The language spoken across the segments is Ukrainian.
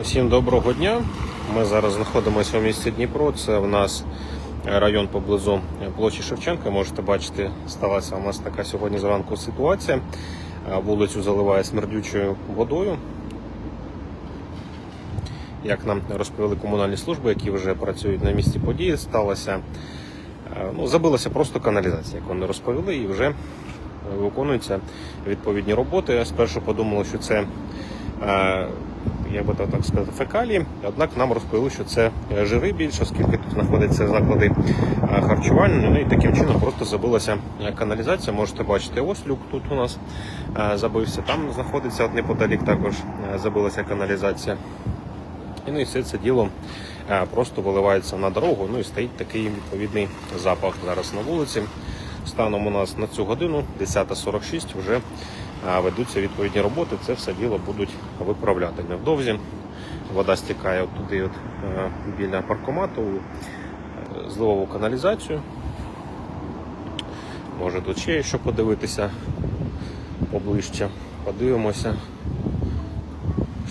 Усім доброго дня. Ми зараз знаходимося у місті Дніпро. Це в нас район поблизу площі Шевченка. Можете бачити, сталася у нас така сьогодні зранку ситуація. Е, Вулицю заливає смердючою водою. Як нам розповіли комунальні служби, які вже працюють на місці події, сталося е, ну, забилася просто каналізація, як вони розповіли, і вже виконуються відповідні роботи. Я Спершу подумали, що це е, як би так сказати, фекалії. Однак нам розповіли, що це е, жири більше, оскільки тут знаходяться заклади е, харчування. Ну і таким чином просто забилася е, каналізація. Можете бачити, ось люк тут у нас е, забився. Там знаходиться неподалік також е, забилася каналізація. І ну і все це діло е, просто виливається на дорогу. Ну і стоїть такий відповідний запах зараз на вулиці. Станом у нас на цю годину, 10.46, вже е, ведуться відповідні роботи. Це все діло будуть виправляти невдовзі. Вода стікає туди, от, е, біля паркомату, у е, зливову каналізацію. Може тут ще що подивитися поближче. Подивимося,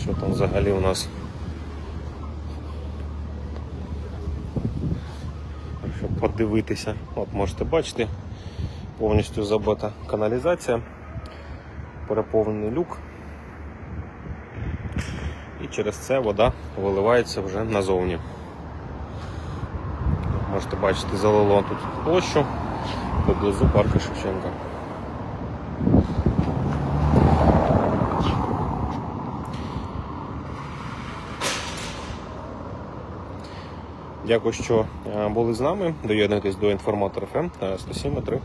що там взагалі у нас. щоб подивитися. От можете бачити, повністю забита каналізація, переповнений люк. І через це вода виливається вже назовні. Можете бачити, залило тут площу поблизу парку Шевченка. Дякую, що е, були з нами. Доєднуйтесь до інформатор ФМ та 107.3.